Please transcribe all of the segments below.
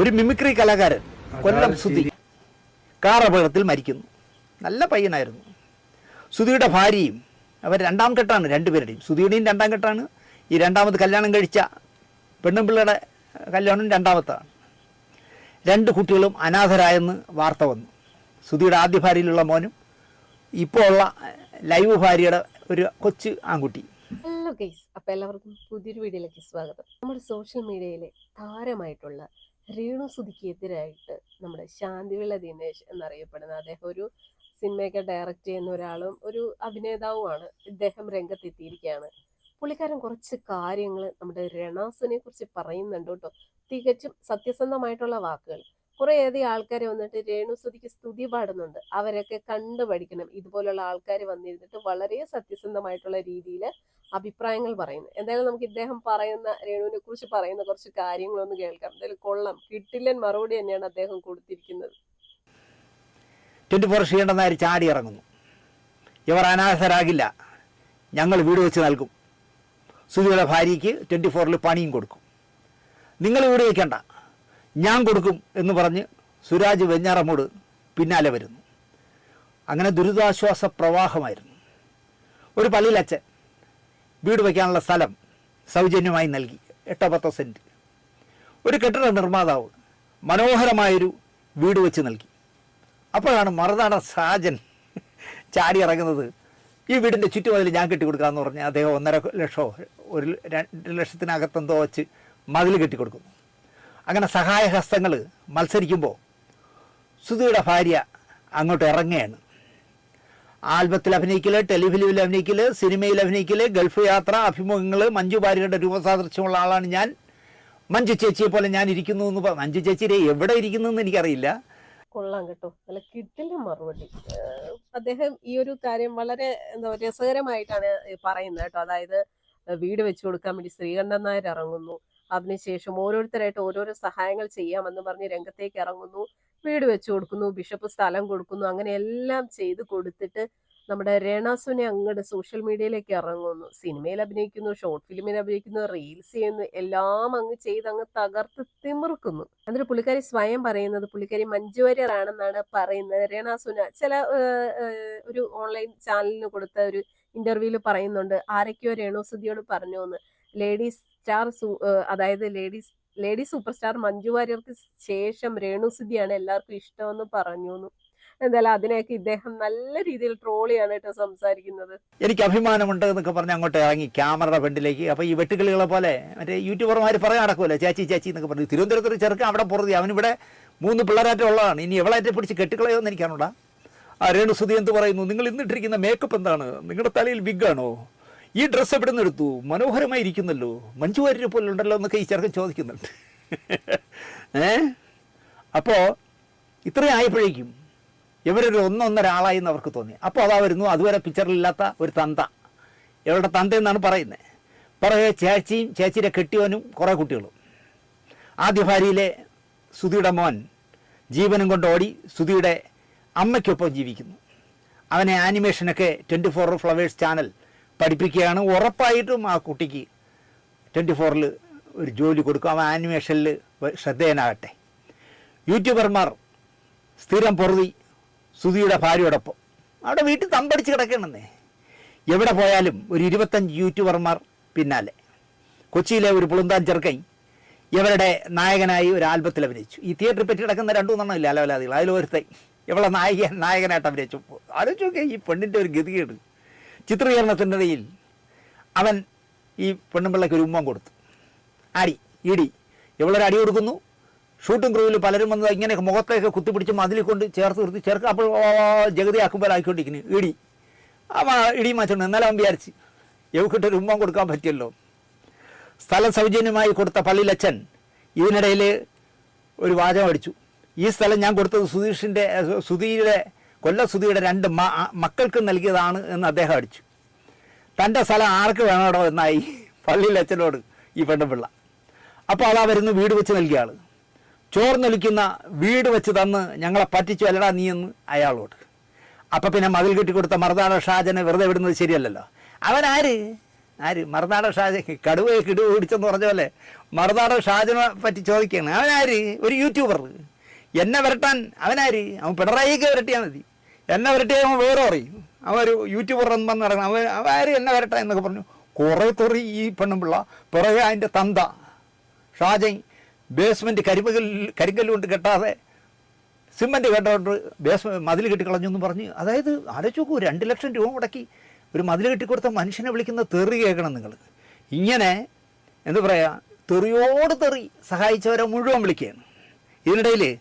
ഒരു മിമിക്രി കലാകാരൻ കൊല്ലം സുധി. കാർ അപകടത്തിൽ മരിക്കുന്നു. നല്ല പയ്യനായിരുന്നു. സുധിയുടെ ഭാര്യയും അവർ രണ്ടാം കെട്ടാണ് രണ്ടുപേരുടെയും. സുധിയുടെയും രണ്ടാം കെട്ടാണ്. ഈ രണ്ടാമത് കല്യാണം കഴിച്ച പെണ്ണുമ്പിള്ളയുടെ കല്യാണം രണ്ടാമത്താണ്. രണ്ട് കുട്ടികളും അനാഥരായെന്ന് വാർത്ത വന്നു. സുധിയുടെ ആദ്യ ഭാര്യയിലുള്ള മോനും ഇപ്പോൾ ഉള്ള ലൈവ് ഭാര്യയുടെ ഒരു കൊച്ചു ആൺകുട്ടി. ഹലോ ഗൈസ് അപ്പോൾ എല്ലാവർക്കും പുതിയൊരു വീഡിയോയിലേക്ക് സ്വാഗതം. നമ്മുടെ സോഷ്യൽ മീഡിയയിലെ താരമായിട്ടുള്ള രേണു സുധിക്ക് എതിരായിട്ട് നമ്മുടെ ശാന്തിവിള ദിനേശ് എന്നറിയപ്പെടുന്ന അദ്ദേഹം ഒരു സിനിമയൊക്കെ ഡയറക്റ്റ് ചെയ്യുന്ന ഒരാളും ഒരു അഭിനേതാവുമാണ്. ഇദ്ദേഹം രംഗത്തെത്തിയിരിക്കുകയാണ്. പുള്ളിക്കാരൻ കുറച്ച് കാര്യങ്ങൾ നമ്മുടെ രണാസിനെ കുറിച്ച് പറയുന്നുണ്ട് കേട്ടോ. തികച്ചും സത്യസന്ധമായിട്ടുള്ള വാക്കുകൾ. കുറേയധികം ആൾക്കാർ വന്നിട്ട് രേണുസുതിക്ക് സ്തുതി പാടുന്നുണ്ട്. അവരൊക്കെ കണ്ടു പഠിക്കണം. ഇതുപോലുള്ള ആൾക്കാർ വന്നിരുന്നിട്ട് വളരെ സത്യസന്ധമായിട്ടുള്ള രീതിയിൽ അഭിപ്രായങ്ങൾ പറയുന്നു എന്തായാലും നമുക്ക് ഇദ്ദേഹം പറയുന്ന രേണുവിനെ കുറിച്ച് പറയുന്ന കുറച്ച് കാര്യങ്ങളൊന്ന് കേൾക്കാം. എന്തായാലും കൊള്ളം. കിട്ടില്ലൻ മറുപടി തന്നെയാണ് അദ്ദേഹം കൊടുത്തിരിക്കുന്നത്. ട്വന്റി ഫോർ ക്ഷീണ്ടെന്നാർ ചാടി ഇറങ്ങുന്നു ഇവർ അനാഥരാകില്ല. ഞങ്ങൾ വീട് വെച്ച് നൽകും. സുധിയുടെ ഭാര്യയ്ക്ക് ട്വന്റി ഫോറിൽ പണിയും കൊടുക്കും. നിങ്ങൾ വീട് വയ്ക്കണ്ട ഞാൻ കൊടുക്കും എന്ന് പറഞ്ഞ് സുരാജ് വെഞ്ഞാറമ്മോട് പിന്നാലെ വരുന്നു. അങ്ങനെ ദുരിതാശ്വാസ പ്രവാഹമായിരുന്നു. ഒരു പള്ളിയിലച്ഛൻ വീട് വയ്ക്കാനുള്ള സ്ഥലം സൗജന്യമായി നൽകി. എട്ടോ പത്തോ സെന്റ് ഒരു കെട്ടിട നിർമ്മാതാവ് മനോഹരമായൊരു വീട് വെച്ച് നൽകി. അപ്പോഴാണ് മറുനാട സാജൻ ചാടി ഇറങ്ങുന്നത്. ഈ വീടിന്റെ ചുറ്റുമതിൽ ഞാൻ കെട്ടിക്കൊടുക്കാമെന്ന് പറഞ്ഞ് അദ്ദേഹം ഒന്നര ലക്ഷമോ ഒരു രണ്ട് ലക്ഷത്തിനകത്തെന്തോ വെച്ച് മതിൽ കെട്ടിക്കൊടുക്കുന്നു. അങ്ങനെ സഹായഹസ്തങ്ങൾ മത്സരിക്കുമ്പോൾ സുധിയുടെ ഭാര്യ അങ്ങോട്ട് ഇറങ്ങുകയാണ്. ആൽബത്തിൽ അഭിനയിക്കൽ ടെലിഫിലിമിൽ അഭിനയിക്കൽ സിനിമയിൽ അഭിനയിക്കൽ ഗൾഫ് യാത്ര അഭിമുഖങ്ങൾ മഞ്ജു ഭാര്യയുടെ രൂപസാദൃശ്യമുള്ള ആളാണ് ഞാൻ. മഞ്ജു ചേച്ചിയെ പോലെ ഞാൻ ഇരിക്കുന്നു എന്ന് പറഞ്ഞു മഞ്ജു ചേച്ചിയെ എവിടെ ഇരിക്കുന്നു എന്ന് എനിക്കറിയില്ല. കൊള്ളാം കേട്ടോ. നല്ല കിട്ടില്ല മറുപടി. അദ്ദേഹം ഈ ഒരു കാര്യം വളരെ എന്താ രസകരമായിട്ടാണ് പറയുന്നത് കേട്ടോ. അതായത് വീട് വെച്ചു കൊടുക്കാൻ വേണ്ടി ശ്രീകണ്ഠൻ നായർ ഇറങ്ങുന്നു. അതിനുശേഷം ഓരോരുത്തരായിട്ട് ഓരോരോ സഹായങ്ങൾ ചെയ്യാമെന്ന് പറഞ്ഞ് രംഗത്തേക്ക് ഇറങ്ങുന്നു. വീട് വെച്ചു കൊടുക്കുന്നു ബിഷപ്പ് സ്ഥലം കൊടുക്കുന്നു അങ്ങനെ എല്ലാം ചെയ്ത് കൊടുത്തിട്ട് നമ്മുടെ രേണാസുനെ അങ്ങോട്ട് സോഷ്യൽ മീഡിയയിലേക്ക് ഇറങ്ങുന്നു. സിനിമയിൽ അഭിനയിക്കുന്നു ഷോർട്ട് ഫിലിമിൽ അഭിനയിക്കുന്നു റീൽസ് ചെയ്യുന്നു എല്ലാം അങ്ങ് ചെയ്ത് അങ്ങ് തകർത്ത് തിമിർക്കുന്നു. എന്നിട്ട് പുള്ളിക്കാരി സ്വയം പറയുന്നത് പുള്ളിക്കാരി മഞ്ജു വാര്യർ പറയുന്നത് രേണാസുന ചില ഒരു ഓൺലൈൻ ചാനലിന് കൊടുത്ത ഒരു ഇന്റർവ്യൂൽ പറയുന്നുണ്ട് ആരൊക്കെയോ രേണുസുതിയോട് പറഞ്ഞു എന്ന് ലേഡീസ് സ്റ്റാർ അതായത് ladies lady super star Manju വാര്യർക്ക് ശേഷം രേണു രേണുസുതിയാണ് എല്ലാവർക്കും ഇഷ്ടമെന്ന് പറഞ്ഞു. എന്തായാലും അതിനെയൊക്കെ ഇദ്ദേഹം നല്ല രീതിയിൽ ട്രോളിയാണ് കേട്ടോ സംസാരിക്കുന്നത്. എനിക്ക് അഭിമാനമുണ്ട് എന്നൊക്കെ പറഞ്ഞ് അങ്ങോട്ട് ഇറങ്ങി ക്യാമറയുടെ ഫ്രണ്ടിലേക്ക്. അപ്പൊ ഈ വെട്ടുകിളികളെ പോലെ മറ്റേ യൂട്യൂബർമാർ പറയാൻ നടക്കുമല്ലോ ചേച്ചി ചേച്ചി എന്നൊക്കെ പറഞ്ഞു. തിരുവനന്തപുരത്ത് ചെറുക്കൻ അവിടെ പുറത്തി അവനിവിടെ മൂന്ന് പിള്ളേരാറ്റം ഉള്ളതാണ്. ഇനി എവളായിട്ട് പിടിച്ച് കെട്ടിക്കളയോ എന്ന് എനിക്കാണോടാ ആ രേണുസുതി എന്ത് പറയുന്നു? നിങ്ങൾ ഇന്നിട്ടിരിക്കുന്ന മേക്കപ്പ് എന്താണ്? നിങ്ങളുടെ തലയിൽ ബിഗാണോ ഈ ഡ്രസ്സ് എവിടെ നിന്ന് എടുത്തു? മനോഹരമായി ഇരിക്കുന്നല്ലോ മഞ്ജു വാര്യരെ പോലെ ഉണ്ടല്ലോ എന്നൊക്കെ ഈ ചെറുക്കൻ ചോദിക്കുന്നുണ്ട്. ഏ? അപ്പോൾ ഇത്രയും ആയപ്പോഴേക്കും ഇവരൊരു ഒന്നൊന്നൊരാളായി എന്ന് അവർക്ക് തോന്നി. അപ്പോൾ അതാ വരുന്നു അതുവരെ പിക്ചറിലില്ലാത്ത ഒരു തന്ത. ഇവരുടെ തന്ത എന്നാണ് പറയുന്നത് പുറകെ ചേച്ചിയും ചേച്ചിയുടെ കെട്ടിയവനും കുറേ കുട്ടികളും. ആദ്യ ഭാര്യയിലെ സുധിയുടെ മോൻ ജീവനും കൊണ്ട് ഓടി സുധിയുടെ അമ്മയ്ക്കൊപ്പം ജീവിക്കുന്നു. അവനെ ആനിമേഷനൊക്കെ ട്വന്റി ഫോർ ഫ്ലവേഴ്സ് ചാനൽ പഠിപ്പിക്കുകയാണ്. ഉറപ്പായിട്ടും ആ കുട്ടിക്ക് ട്വന്റി ഫോറിൽ ഒരു ജോലി കൊടുക്കും. അവൻ ആനിമേഷനിൽ ശ്രദ്ധേയനാകട്ടെ. യൂട്യൂബർമാർ സ്ഥിരം പൊറുതി സുധിയുടെ ഭാര്യയോടൊപ്പം. അവിടെ വീട്ടിൽ തമ്പടിച്ച് കിടക്കണമെന്നേ എവിടെ പോയാലും ഒരു ഇരുപത്തഞ്ച് യൂട്യൂബർമാർ പിന്നാലെ. കൊച്ചിയിലെ ഒരു പുളുന്താൻ ചെറുക്കൻ ഇവരുടെ നായകനായി ഒരു ആൽബത്തിൽ അഭിനയിച്ചു. ഈ തിയേറ്ററിൽ പറ്റി കിടക്കുന്ന രണ്ടു മൂന്നെണ്ണം ഇല്ല. അലവലാദികൾ. അതിലൊരുത്തൈ ഇവളെ നായിക നായകനായിട്ട് അഭിനയിച്ചു. ആലോചിച്ച് നോക്കിയാൽ ഈ പെണ്ണിന്റെ ഒരു ഗതികേട്. ചിത്രീകരണത്തിനിടയിൽ അവൻ ഈ പെണ്ണുമ്പിള്ളയ്ക്ക് ഒരു ഉമ്മം കൊടുത്തു. അടി ഇടി ഇവളൊരു അടി കൊടുക്കുന്നു? ഷൂട്ടിംഗ് ക്രൂവിൽ പലരും വന്നത് ഇങ്ങനെ മുഖത്തേക്ക് കുത്തിപ്പിടിച്ച് മതിലിൽ കൊണ്ട് ചേർത്ത് നിർത്തി ചേർക്കുക അപ്പോൾ ജഗതി ആക്കുമ്പോൾ ആയിക്കൊണ്ടിരിക്കുന്നു. ഇടി. അവ ഇടി മാറ്റുന്നു എന്നാലും അവൻ വിചാരിച്ച് എവക്കിട്ടൊരു ഉമ്മം കൊടുക്കാൻ പറ്റിയല്ലോ? സ്ഥലം സൗജന്യമായി കൊടുത്ത പള്ളിയിലച്ഛൻ ഇതിനിടയിൽ ഒരു വാചകം അടിച്ചു. ഈ സ്ഥലം ഞാൻ കൊടുത്തത് സുധീഷിന്റെ സുധീയുടെ കൊല്ല സുധിയുടെ രണ്ട് മക്കൾക്ക് നൽകിയതാണ് എന്ന് അദ്ദേഹം അടിച്ചു. തന്റെ സ്ഥലം ആർക്ക് വേണോടോ എന്നായി പള്ളിയിലച്ഛനോട് ഈ പെണ്ണുപിള്ള അപ്പോൾ അതാ വരുന്നു വീട് വെച്ച് നൽകിയ ആൾ ചോർന്നൊലിക്കുന്ന വീട് വെച്ച് തന്ന് ഞങ്ങളെ പറ്റിച്ചു അല്ലടാ നീ എന്ന് അയാളോട്. അപ്പം പിന്നെ മതിൽ കെട്ടി കൊടുത്ത മറുതാട ഷാജനെ വെറുതെ വിടുന്നത് ശരിയല്ലല്ലോ. അവൻ ആര്? ആര്? മറുനാടൻ ഷാജൻ. കടുവയെ കിടുവ പിടിച്ചെന്ന് പറഞ്ഞ പോലെ മറുനാട ഷാജനെ പറ്റി ചോദിക്കുകയാണ്. അവനാര് ഒരു യൂട്യൂബർ. എന്നെ വരട്ടാൻ അവനാര് അവൻ പിണറായിക്ക് വരട്ടിയാൽ മതി. എന്നെ വരട്ടെ അവൻ വേറെ പറയും. അവൻ ഒരു യൂട്യൂബർ എന്ന് നടക്കണം അവൻ അവർ എന്നെ വരട്ടെ എന്നൊക്കെ പറഞ്ഞു. കുറേ തുറി ഈ പെണ്ണുമ്പിള്ള പിറകെ അതിന്റെ തന്ത ഷാജൻ ബേസ്മെന്റ് കരിമകൽ കരിങ്കല്ല് കൊണ്ട് കെട്ടാതെ സിമന്റ് കേട്ടോണ്ട് ബേസ് മതിൽ കെട്ടിക്കളഞ്ഞു എന്ന് പറഞ്ഞ്. അതായത് ആലോചിച്ച് നോക്കൂ രണ്ട് ലക്ഷം രൂപ മുടക്കി ഒരു മതിൽ കെട്ടിക്കൊടുത്ത മനുഷ്യനെ വിളിക്കുന്ന തെറി കേൾക്കണം നിങ്ങൾ. ഇങ്ങനെ എന്താ പറയുക തെറിയോട് തെറി സഹായിച്ചവരെ മുഴുവൻ വിളിക്കുകയാണ്. ഇതിനിടയിൽ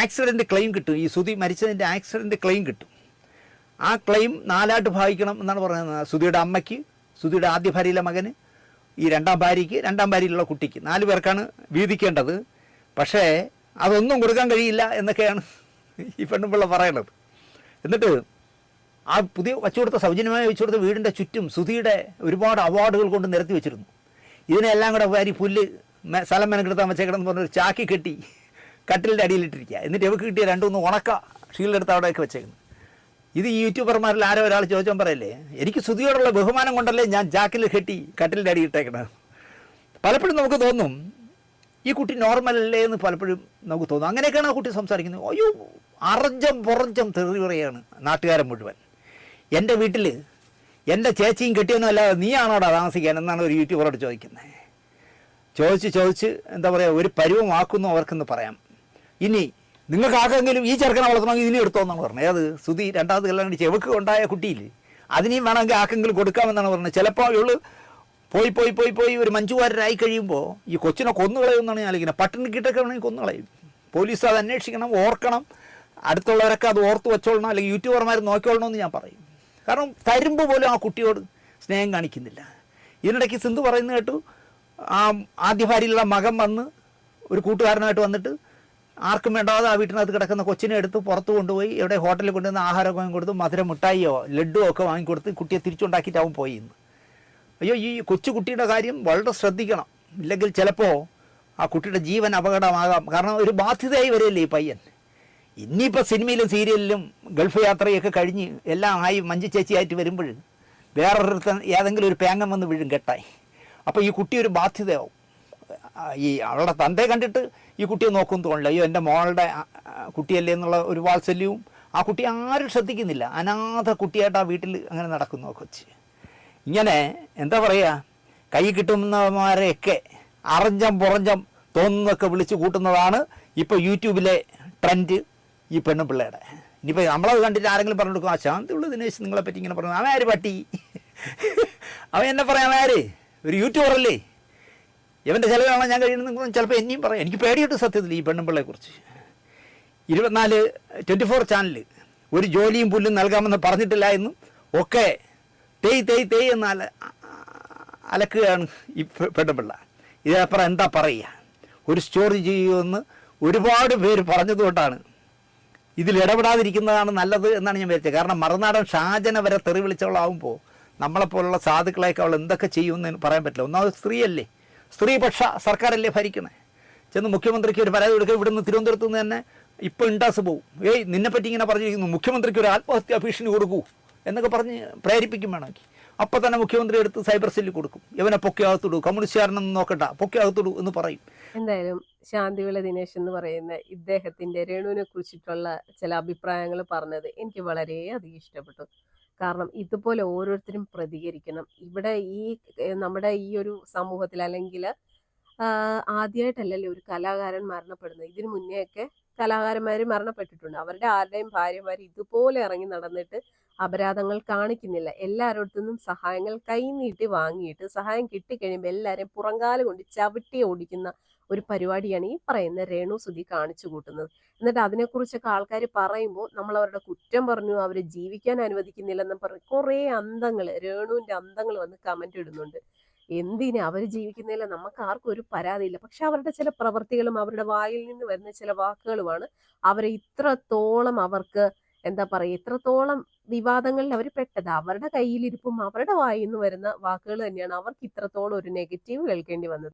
ആക്സിഡന്റ് ക്ലെയിം കിട്ടും. ഈ സുതി മരിച്ചതിന്റെ ആക്സിഡന്റ് ക്ലെയിം കിട്ടും. ആ ക്ലെയിം നാലായിട്ട് ഭാഗിക്കണം എന്നാണ് പറയുന്നത് സുതിയുടെ അമ്മയ്ക്ക് സുതിയുടെ ആദ്യ ഭാര്യയിലെ മകന് ഈ രണ്ടാം ഭാര്യയ്ക്ക് രണ്ടാം ഭാര്യയിലുള്ള കുട്ടിക്ക്. നാല് പേർക്കാണ് വീതിക്കേണ്ടത്. പക്ഷേ അതൊന്നും കൊടുക്കാൻ കഴിയില്ല എന്നൊക്കെയാണ് ഈ പെണ്ണുപിള്ള പറയണത്. എന്നിട്ട് ആ പുതിയ വച്ചു കൊടുത്ത സൗജന്യമായി വെച്ചു കൊടുത്ത വീടിന്റെ ചുറ്റും സുധിയുടെ ഒരുപാട് അവാർഡുകൾ കൊണ്ട് നിരത്തി വെച്ചിരുന്നു. ഇതിനെല്ലാം കൂടെ വാരി പുല്ല് സ്ഥലം സ്ഥലം മെനക്കെടുത്താൻ വെച്ചേക്കണമെന്ന് പറഞ്ഞൊരു ചാക്കി കെട്ടി കട്ടിലിന്റെ അടിയിലിട്ടിരിക്കുക. എന്നിട്ട് എവക്ക് കിട്ടിയ രണ്ടുമൂന്ന് ഉണക്ക ഷീൽഡെടുത്ത് അവിടെയൊക്കെ വെച്ചേക്കുന്നു. ഇത് ഈ യൂട്യൂബർമാരിൽ ആരോ ഒരാൾ ചോദിച്ചാൽ പറയല്ലേ എനിക്ക് ശ്രുതിയോടുള്ള ബഹുമാനം കൊണ്ടല്ലേ ഞാൻ ജാക്കിൽ കെട്ടി കട്ടിലിന്റെ അടി ഇട്ടേക്കണത്? പലപ്പോഴും നമുക്ക് തോന്നും ഈ കുട്ടി നോർമൽ അല്ലേ എന്ന് പലപ്പോഴും നമുക്ക് തോന്നും. അങ്ങനെയൊക്കെയാണ് ആ കുട്ടി സംസാരിക്കുന്നത്. അയ്യോ അറഞ്ചം പുറഞ്ചം തെറി പറയാണ് നാട്ടുകാരൻ മുഴുവൻ. എന്റെ വീട്ടിൽ എന്റെ ചേച്ചിയും കെട്ടിയൊന്നും അല്ലാതെ നീയാണോടാ താമസിക്കാൻ? എന്നാണ് ഒരു യൂട്യൂബറോട് ചോദിക്കുന്നത്. ചോദിച്ച് ചോദിച്ച് എന്താ പറയുക ഒരു പരുവമാക്കുന്നു അവർക്കെന്ന് പറയാം. ഇനി നിങ്ങൾക്ക് ആർക്കെങ്കിലും ഈ ചെറുക്കനെ വളർത്തണമെങ്കിൽ ഇനി എടുത്തോന്നാണ് പറഞ്ഞത്. ഏത്? സുതി രണ്ടാമത് കല്യാണം കഴിച്ച് എവക്ക് ഉണ്ടായ കുട്ടിയിൽ അതിനെയും വേണമെങ്കിൽ ആർക്കെങ്കിലും കൊടുക്കാമെന്നാണ് പറഞ്ഞത്. ചിലപ്പോൾ ഇവൾ പോയി പോയി പോയി പോയി ഒരു മഞ്ജുവാരരായി കഴിയുമ്പോൾ ഈ കൊച്ചിനെ കൊന്നുകളയുമെന്നാണ് ഞാൻ ആലോചിക്കുന്നത്. പട്ടിണിക്കിട്ടൊക്കെ വേണമെങ്കിൽ കൊന്നുകളയും പോലീസ് അത് അന്വേഷിക്കണം ഓർക്കണം. അടുത്തുള്ളവരൊക്കെ അത് ഓർത്ത് വെച്ചോളണം അല്ലെങ്കിൽ യൂട്യൂബർമാർ നോക്കിക്കൊള്ളണം എന്ന് ഞാൻ പറയും. കാരണം തരുമ്പ് പോലും ആ കുട്ടിയോട് സ്നേഹം കാണിക്കുന്നില്ല. ഇതിനിടയ്ക്ക് സിന്ധു പറയുന്നത് കേട്ടു ആ ആദ്യ ഭാര്യയിലുള്ള മകൻ വന്ന് ഒരു കൂട്ടുകാരനായിട്ട് വന്നിട്ട് ആർക്കും വേണ്ടാതെ ആ വീട്ടിനകത്ത് കിടക്കുന്ന കൊച്ചിനെ എടുത്ത് പുറത്ത് കൊണ്ടുപോയി എവിടെ ഹോട്ടലിൽ കൊണ്ടുവന്ന് ആഹാരമൊക്കെ വാങ്ങിക്കൊടുത്ത് മധുര മിഠായിയോ ലഡുവോ ഒക്കെ വാങ്ങിക്കൊടുത്ത് കുട്ടിയെ തിരിച്ചുണ്ടാക്കിയിട്ടാവും പോയി ഇന്ന്. അയ്യോ ഈ കൊച്ചു കുട്ടിയുടെ കാര്യം വളരെ ശ്രദ്ധിക്കണം. ഇല്ലെങ്കിൽ ചിലപ്പോൾ ആ കുട്ടിയുടെ ജീവൻ അപകടമാകാം. കാരണം ഒരു ബാധ്യതയായി വരില്ലേ ഈ പയ്യൻ. ഇനിയിപ്പോൾ സിനിമയിലും സീരിയലിലും ഗൾഫ് യാത്രയൊക്കെ കഴിഞ്ഞ് എല്ലാം ആയി മഞ്ജു ചേച്ചിയായിട്ട് വരുമ്പോൾ വേറൊരിടത്ത് ഏതെങ്കിലും ഒരു പേങ്ങം വന്ന് വീഴും കെട്ടായി. അപ്പോൾ ഈ കുട്ടി ഒരു ബാധ്യതയാവും. ഈ അവളുടെ തന്തയെ കണ്ടിട്ട് ഈ കുട്ടിയെ നോക്കും തോന്നില്ല അയ്യോ എന്റെ മോളുടെ കുട്ടിയല്ലേ എന്നുള്ള ഒരു വാത്സല്യവും ആ കുട്ടി ആരും ശ്രദ്ധിക്കുന്നില്ല. അനാഥ കുട്ടിയായിട്ട് ആ വീട്ടിൽ അങ്ങനെ നടക്കുന്നു ആ കൊച്ച്. ഇങ്ങനെ എന്താ പറയുക കൈ കിട്ടുന്നവന്മാരെയൊക്കെ അറിഞ്ഞം പുറഞ്ചം തോന്നുന്നൊക്കെ വിളിച്ചു കൂട്ടുന്നതാണ് ഇപ്പോൾ യൂട്യൂബിലെ ട്രെൻഡ് ഈ പെണ്ണും പിള്ളേരുടെ ഇനിയിപ്പോൾ നമ്മളത് കണ്ടിട്ട് ആരെങ്കിലും പറഞ്ഞു കൊടുക്കും ആ ശാന്തിയുള്ള ദിനേശ് നിങ്ങളെ പറ്റി ഇങ്ങനെ പറഞ്ഞു. അവൻ ആര് പട്ടി. അവൻ എന്നെ പറയാം അവൻ ആര് ഒരു യൂട്യൂബറല്ലേ? ഇവന്റെ ചിലവാണോ ഞാൻ കഴിയുന്നത് ചിലപ്പോൾ എന്നെയും പറയാം. എനിക്ക് പേടിയുണ്ട് സത്യത്തിൽ ഈ പെണ്ണുമ്പിള്ളയെക്കുറിച്ച് ഇരുപത്തിനാല് ട്വന്റി ഫോർ ചാനൽ ഒരു ജോലിയും പുല്ലും നൽകാമെന്ന് പറഞ്ഞിട്ടില്ല എന്നും ഒക്കെ തേയ് തേയ് തേയ് എന്ന് അല അലക്കുകയാണ് ഈ പെണ്ണുപിള്ള ഇതിനപ്പുറം എന്താ പറയുക? ഒരു സ്റ്റോറി ചെയ്യുമെന്ന് ഒരുപാട് പേര് പറഞ്ഞതുകൊണ്ടാണ് ഇതിൽ ഇടപെടാതിരിക്കുന്നതാണ് നല്ലത് എന്നാണ് ഞാൻ വിചാരിച്ചത്. കാരണം മറുനാടൻ ഷാജന വരെ തെറി വിളിച്ചവളാവുമ്പോൾ നമ്മളെപ്പോലുള്ള സാധുക്കളെയൊക്കെ അവൾ എന്തൊക്കെ ചെയ്യുമെന്ന് പറയാൻ പറ്റില്ല. ഒന്നാമത് സ്ത്രീയല്ലേ? സ്ത്രീപക്ഷ സർക്കാരല്ലേ ഭരിക്കുന്നത് ചെന്ന് മുഖ്യമന്ത്രിക്ക് ഒരു പരാതി കൊടുക്കുക ഇവിടുന്ന് തിരുവനന്തപുരത്ത് നിന്ന് തന്നെ ഇപ്പോൾ ഇണ്ടാസ് പോവും. ഏയ് നിന്നെപ്പറ്റി ഇങ്ങനെ പറഞ്ഞിരിക്കുന്നു. മുഖ്യമന്ത്രിക്ക് ഒരു ആത്മഹത്യാ ഭീഷണി കൊടുക്കൂ എന്നൊക്കെ പറഞ്ഞ് പ്രേരിപ്പിക്കും വേണമെങ്കിൽ. അപ്പോൾ തന്നെ മുഖ്യമന്ത്രി എടുത്ത് സൈബർ സെല്ലിൽ കൊടുക്കും. ഇവനെ പൊക്കി അകത്തിടൂ. നോക്കണ്ട. പൊക്കി എന്ന് പറയും. എന്തായാലും ശാന്തിവിള ദിനേശ് എന്ന് പറയുന്ന ഇദ്ദേഹത്തിന്റെ രേണുവിനെ കുറിച്ചിട്ടുള്ള ചില അഭിപ്രായങ്ങൾ പറഞ്ഞത് എനിക്ക് വളരെയധികം ഇഷ്ടപ്പെട്ടു. കാരണം ഇതുപോലെ ഓരോരുത്തരും പ്രതികരിക്കണം. ഇവിടെ ഈ നമ്മുടെ ഈ ഒരു സമൂഹത്തിൽ അല്ലെങ്കിൽ ആദ്യമായിട്ടല്ലല്ലോ ഒരു കലാകാരൻ മരണപ്പെടുന്നത്. ഇതിനു മുന്നേയൊക്കെ കലാകാരന്മാർ മരണപ്പെട്ടിട്ടുണ്ട്. അവരുടെ ആരുടെയും ഭാര്യമാർ ഇതുപോലെ ഇറങ്ങി നടന്നിട്ട് അപരാധങ്ങൾ കാണിക്കുന്നില്ല. എല്ലാവരുടെ നിന്നും സഹായങ്ങൾ കൈനീട്ടി വാങ്ങിയിട്ട് സഹായം കിട്ടിക്കഴിയുമ്പോൾ എല്ലാവരെയും പുറങ്കാൽ കൊണ്ട് ചവിട്ടി ഓടിക്കുന്ന ഒരു പരിപാടിയാണ് ഈ പറയുന്ന രേണു സുധി കാണിച്ചു കൂട്ടുന്നത്. എന്നിട്ട് അതിനെക്കുറിച്ചൊക്കെ ആൾക്കാർ പറയുമ്പോൾ നമ്മൾ അവരുടെ കുറ്റം പറഞ്ഞു അവരെ ജീവിക്കാൻ അനുവദിക്കുന്നില്ലെന്നും പറഞ്ഞു കുറേ അന്തങ്ങൾ രേണുവിന്റെ അന്തങ്ങൾ വന്ന് കമന്റ് ഇടുന്നുണ്ട്. എന്തിന്? അവർ ജീവിക്കുന്നില്ല. നമുക്ക് ആർക്കും ഒരു പരാതിയില്ല. പക്ഷെ അവരുടെ ചില പ്രവൃത്തികളും അവരുടെ വായിൽ നിന്ന് വരുന്ന ചില വാക്കുകളുമാണ് അവരെ ഇത്രത്തോളം അവർക്ക് എന്താ പറയുക ഇത്രത്തോളം വിവാദങ്ങളിൽ അവർ പെട്ടത്. അവരുടെ കയ്യിലിരിപ്പും അവരുടെ വായിൽ നിന്ന് വരുന്ന വാക്കുകൾ തന്നെയാണ്. അവർക്ക് ഇത്രത്തോളം ഒരു നെഗറ്റീവ് കേൾക്കേണ്ടി വന്നത്.